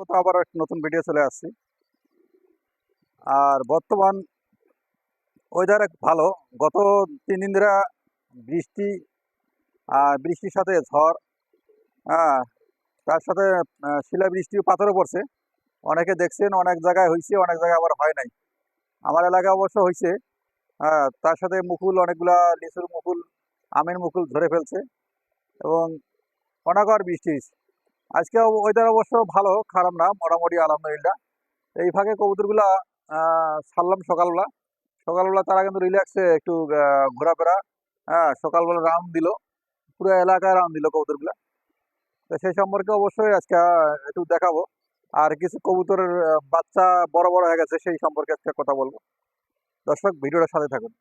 মতো আবার একটা নতুন ভিডিও চলে আসছি। আর বর্তমান ওয়েদার ভালো। গত তিন দিন ধরে বৃষ্টি আর বৃষ্টির সাথে ঝড় হ্যাঁ তার সাথে আহ, শিলা বৃষ্টি পাথরও পড়ছে। অনেকে দেখছেন অনেক জায়গায় হয়েছে অনেক জায়গায় আবার হয় নাই। আমার এলাকায় অবশ্য হয়েছে হ্যাঁ তার সাথে মুকুল অনেকগুলা লিচুর মুকুল আমের মুকুল ধরে ফেলছে এবং অনাগর বৃষ্টি হয়েছে আজকে ওয়েদার অবশ্য ভালো, খারাপ না, মোটামুটি আলহামদুলিল্লাহ। এই ফাঁকে কবুতরগুলা ছাড়লাম সকালবেলা। সকালবেলা তারা কিন্তু রিল্যাক্সে একটু ঘোরাফেরা হ্যাঁ সকালবেলা রাউন্ড দিল। পুরো এলাকায় রাউন্ড দিল কবুতরগুলা। তো সেই সম্পর্কে অবশ্যই আজকে একটু দেখাবো। আর কিছু কবুতরের বাচ্চা বড় বড় হয়ে গেছে, সেই সম্পর্কে আজকে কথা বলব। দর্শক, ভিডিওটার সাথে থাকুন।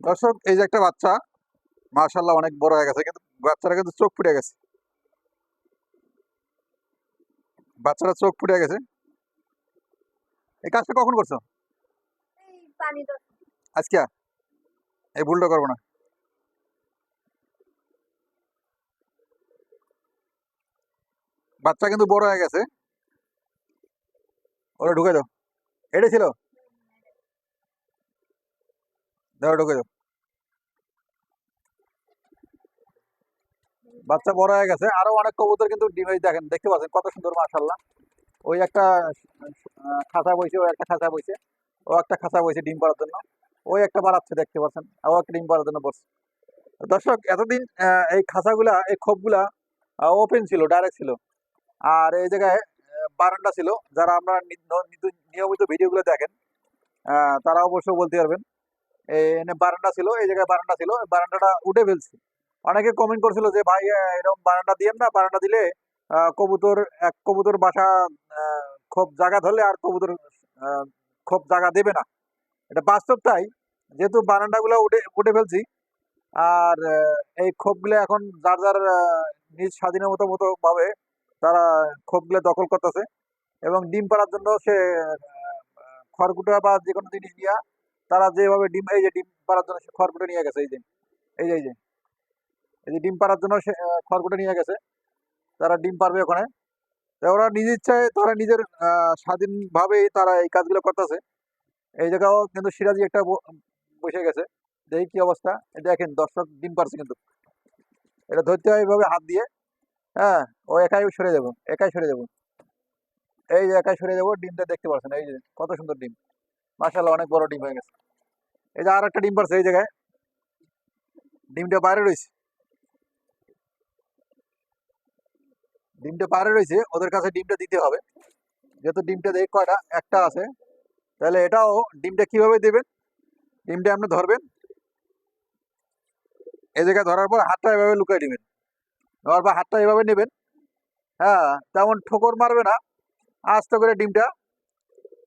দর্শক, এই যে একটা বাচ্চা মাশাল্লাহ অনেক বড় হয়ে গেছে কিন্তু বাচ্চারা কিন্তু চোখ ফুটে গেছে। বাচ্চারা চোখ ফুটে গেছে। এই কাজটা কখন করছ? আজকে? এই ভুলটা করব না। বাচ্চা কিন্তু বড় হয়ে গেছে। ওরা ঢুকে দাও। এটা ছিল? দাও ঢুকে দাও। বাচ্চা বড় হয়ে গেছে। আরও অনেক কবুতর কিন্তু ডিম দেখেন দেখতে পাচ্ছেন কত সুন্দর মাশাল্লাহ ওই একটা খাঁচা বইছে ও একটা খাঁচা বইছে। ও একটা খাঁচা বইছে ডিম পাড়ার জন্য। ওই একটা বাড়াচ্ছে দেখতে পাচ্ছেন। ও একটা ডিম পাড়ার জন্য বসছে। দর্শক এতদিন এই খাঁচাগুলা এই খোপগুলা ওপেন ছিল ডাইরেক্ট ছিল। আর এই জায়গায় আহ, বারান্দা ছিল। যারা আমরা নিয়মিত ভিডিওগুলো দেখেন তারা অবশ্যই বলতে পারবেন। এই এনে বারান্দা ছিল এই জায়গায় বারান্দা ছিল। এই বারান্দাটা উঠে ফেলছি। অনেকে কমেন্ট করছিল যে, ভাই এরকম বারান্দা দিয়েন না, বারান্দা দিলে কবুতর, এক কবুতর বাসা খুব জায়গা ধরলে আর কবুতর খুব জায়গা দেবে না। এটা বাস্তব তাই। যেহেতু বারান্দাগুলো উঠে উঠে ফেলছি, আর এই খোপগুলো এখন যার যার নিজ স্বাধীনের মতো মতো ভাবে তারা খোপগুলো দখল করতেছে এবং ডিম পাড়ার জন্য সে খড়কুটা বা যে কোনো জিনিস নিয়ে তারা যেভাবে ডিম, এই যে ডিম পাড়ার জন্য সে খড়কুটা নিয়ে গেছে, এই যে এই যে এই যে। এই যে ডিম পাড়ার জন্য খড়কুটা নিয়ে গেছে। তারা ডিম পারবে ওখানে। ওরা নিজ ইচ্ছায়, তারা নিজের স্বাধীনভাবেই তারা এই কাজগুলো করতেছে। এই জায়গাও কিন্তু সিরাজি একটা বসে গেছে। দেখি কি অবস্থা। দেখেন, দর্শক ডিম পারছে কিন্তু। এটা ধরতে হয় এইভাবে হাত দিয়ে। হ্যাঁ ও একাই সরে যাব, একাই সরে যাব। এই যে একাই সরে যাব, ডিমটা দেখতে পাচ্ছেন এই যে কত সুন্দর ডিম। মাশাআল্লাহ, অনেক বড় ডিম হয়ে গেছে। এই যে আর একটা ডিম পারছে এই জায়গায়। ডিমটা বাইরে রয়েছে। ডিমটা পারে রয়েছে, ওদের কাছে ডিমটা দিতে হবে। যেহেতু ডিমটা দেখি কয়টা, একটা আছে। তাহলে এটাও ডিমটা কীভাবে দেবেন? ডিমটা আপনি ধরবেন। এ জায়গায় ধরার পর হাতটা এভাবে লুকিয়ে দিবেন। ধরার পর হাতটা এভাবে নেবেন। হ্যাঁ তেমন ঠোকর মারবে না। আস্তে করে ডিমটা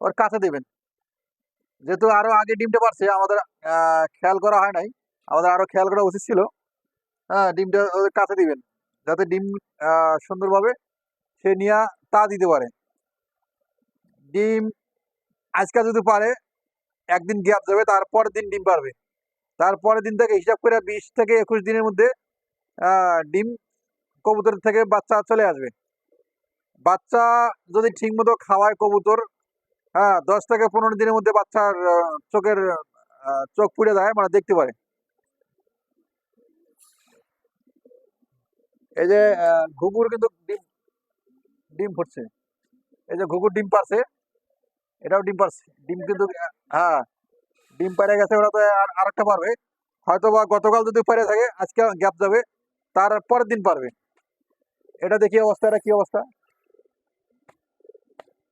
ওর কাছে দেবেন। যেহেতু আরও আগে ডিমটা পারছে, আমাদের খেয়াল করা হয় নাই। আমাদের আরও খেয়াল করা উচিত ছিল। হ্যাঁ ডিমটা ওদের কাছে দিবেন। যাতে ডিম সুন্দরভাবে সে নিয়ে তা দিতে পারে। ডিম আজকে যদি পারে, একদিন গ্যাপ যাবে তারপরের দিন ডিম পারবে। তারপরের দিন থেকে হিসাব করে বিশ থেকে একুশ দিনের মধ্যে ডিম কবুতর থেকে বাচ্চা চলে আসবে। বাচ্চা যদি ঠিক মতো খাওয়ায় কবুতর হ্যাঁ দশ থেকে পনেরো দিনের মধ্যে বাচ্চার চোখের চোখ পুড়ে যায় মানে দেখতে পারে। এই যে ঘুঘুর কিন্তু ডিম ডিম ফুটছে। এই যে ঘুঘুর ডিম পারছে, এটাও ডিম পারছে। ডিম কিন্তু হ্যাঁ ডিম পারে গেছে ওরা তো আর, আরেকটা পারবে। হয়তো বা গতকাল যদি পারে থাকে, আজকে গ্যাপ যাবে, তার পরের দিন পারবে। এটা দেখি অবস্থা, এটা কি অবস্থা?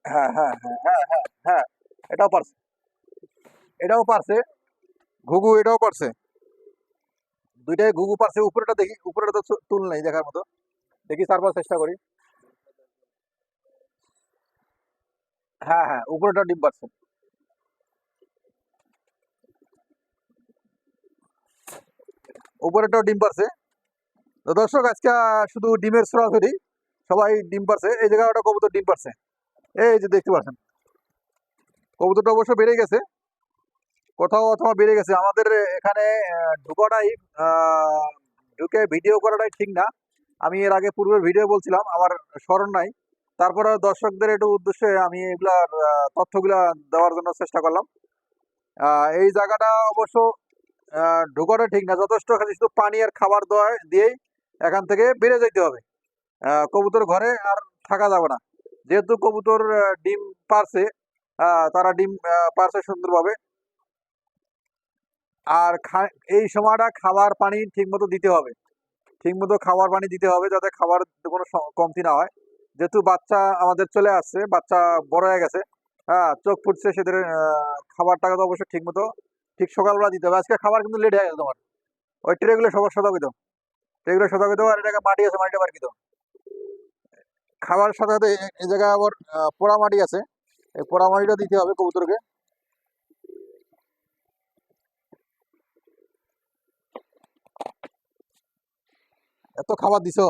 হ্যাঁ হ্যাঁ হ্যাঁ হ্যাঁ হ্যাঁ হ্যাঁ এটাও পারছে। এটাও পারছে, ঘুঘু এটাও পারছে। দুইটাই ঘুঘু পারছে উপরেটা দেখি উপরেটা তো তুল নাই দেখার মতো। দেখি তারপর চেষ্টা করি। হ্যাঁ হ্যাঁ উপরেটা ডিম পারছে। উপরেটাও ডিম পারছে। তো দর্শক, আজকে শুধু ডিমের সরাসরি সবাই ডিম পারছে। এই জায়গায় ওটা কবুতর ডিম পারছে। এই যে দেখতে পাচ্ছেন, কবুতরটা অবশ্য বেড়ে গেছে। কোথাও অথবা বেড়ে গেছে। আমাদের এখানে ঢুকাটাই ঢুকে ভিডিও করাটাই ঠিক না। আমি এর আগে পূর্বের ভিডিও বলছিলাম, আমার স্মরণ নাই। তারপরে দর্শকদের একটু উদ্দেশ্যে আমি এগুলার তথ্যগুলা দেওয়ার জন্য চেষ্টা করলাম। এই জায়গাটা অবশ্য ঢোকাটা ঠিক না। যথেষ্ট খালি শুধু পানি আর খাবার দেওয়া দিয়েই এখান থেকে বেড়ে যেতে হবে। কবুতর ঘরে আর থাকা যাবে না। যেহেতু কবুতর ডিম পারছে তারা ডিম পারছে সুন্দরভাবে। আর এই সময়টা খাবার পানি ঠিকমতো দিতে হবে। ঠিকমতো খাবার পানি দিতে হবে যাতে খাবার কোনো কমতি না হয়। যেহেতু বাচ্চা আমাদের চলে আসছে, বাচ্চা বড় হয়ে গেছে হ্যাঁ চোখ ফুটছে সেদের খাবারটাকে তো অবশ্যই ঠিকমতো, ঠিক সকালবেলা দিতে হবে। আজকে খাবার কিন্তু লেট হয়ে গেছে তোমার। ওই ট্রেগুলো সবার সদাকে দাও ট্রেগুলো সদাকে দাও আর এটাকে মাটি আছে, মাটিটা বার কি দাও। খাবারের সাথে সাথে এই জায়গায় আবার পোড়া মাটি আছে। এই পোড়া মাটিটা দিতে হবে কবুতরকে। এত খাবার দিছো?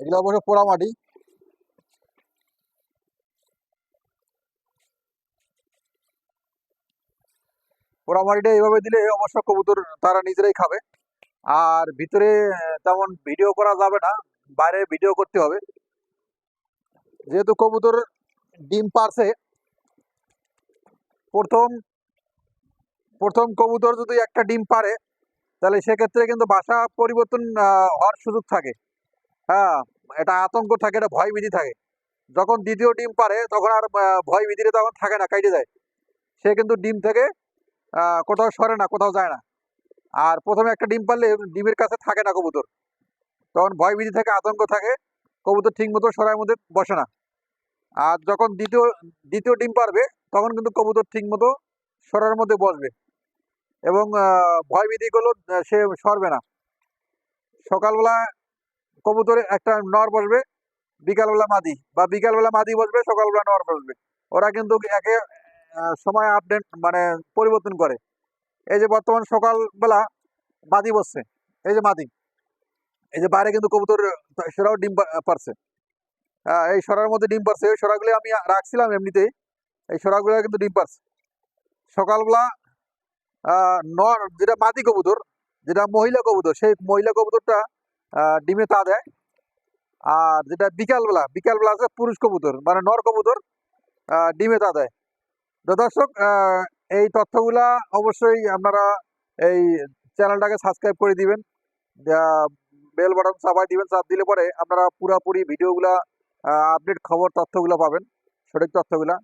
এগুলো অবশ্য পোড়া মাটি। পোড়া মাটিটা এইভাবে দিলে অবশ্য কবুতর তারা নিজেরাই খাবে। আর ভিতরে তেমন ভিডিও করা যাবে না বাইরে ভিডিও করতে হবে। যেহেতু কবুতর ডিম পারছে প্রথম প্রথম কবুতর যদি একটা ডিম পারে, তাহলে সেক্ষেত্রে কিন্তু বাসা পরিবর্তন হওয়ার সুযোগ থাকে। হ্যাঁ এটা আতঙ্ক থাকে, এটা ভয় ভীতি থাকে। যখন দ্বিতীয় ডিম পারে, তখন আর ভয় ভীতিটা তখন থাকে না কাইটে যায়। সে কিন্তু ডিম থেকে কোথাও সরে না, কোথাও যায় না। আর প্রথমে একটা ডিম পারলে ডিমের কাছে থাকে না কবুতর। তখন ভয় ভীতি থাকে, আতঙ্ক থাকে, কবুতর ঠিক মতো সরার মধ্যে বসে না। আর যখন দ্বিতীয় দ্বিতীয় ডিম পারবে তখন কিন্তু কবুতর ঠিক মতো সরার মধ্যে বসবে। এবং আহ, ভয় ভীতিগুলো আহ, সে সরবে না। সকালবেলা কবুতরে একটা নর বসবে বিকালবেলা মাদি। বা বিকালবেলা মাদি বসবে সকালবেলা নর বসবে। ওরা কিন্তু একে সময় আপডেট মানে পরিবর্তন করে। এই যে বর্তমান সকালবেলা মাদি বসছে এই যে মাদি। এই যে বাইরে কিন্তু কবুতর সেরাও ডিম পারছে এই সরার মধ্যে ডিম পারছে ওই সরাগুলি আমি রাখছিলাম এমনিতেই। এই সরাগুলো কিন্তু ডিম পারছে। সকালবেলা নর, যেটা মাদি কবুতর, যেটা মহিলা কবুতর, সেই মহিলা কবুতরটা ডিমে তা দেয়। আর যেটা বিকালবেলা বিকালবেলা আছে পুরুষ কবুতর মানে নর কবুতর ডিমে তা দেয়। তো দর্শক এই তথ্যগুলা অবশ্যই আপনারা এই চ্যানেলটাকে সাবস্ক্রাইব করে দিবেন। বেল বাটন চাপাই দিবেন, চাপ দিলে পরে আপনারা পুরাপুরি ভিডিওগুলা আপডেট খবর তথ্যগুলো পাবেন, সঠিক তথ্যগুলা।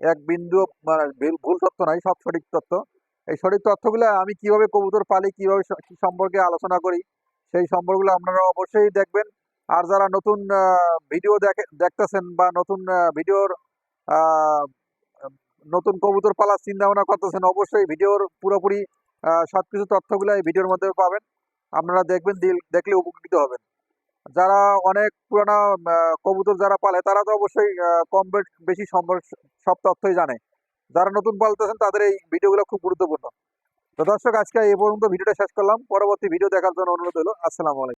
এক বিন্দু মানে ভুল- তথ্য নাই সব সঠিক তথ্য। এই সঠিক তথ্যগুলো আমি কীভাবে কবুতর পালি কীভাবে কি সম্পর্কে আলোচনা করি সেই সম্পর্কগুলো আপনারা অবশ্যই দেখবেন। আর যারা নতুন ভিডিও দেখে দেখতেছেন বা নতুন ভিডিওর নতুন কবুতর পালার চিন্তা ভাবনা করতেছেন অবশ্যই ভিডিওর পুরোপুরি আহ, সবকিছু তথ্যগুলো এই ভিডিওর মধ্যে পাবেন। আপনারা দেখবেন দেখলে উপকৃত হবেন। যারা অনেক পুরানো কবুতর যারা পালে, তারা তো অবশ্যই কম বেশি সব তথ্যই জানে। যারা নতুন পালতেছেন, তাদের এই ভিডিওগুলো খুব গুরুত্বপূর্ণ। তো দর্শক, আজকে এই পর্যন্ত ভিডিওটা শেষ করলাম। পরবর্তী ভিডিও দেখার জন্য অনুরোধ হলো আসসালামু আলাইকুম।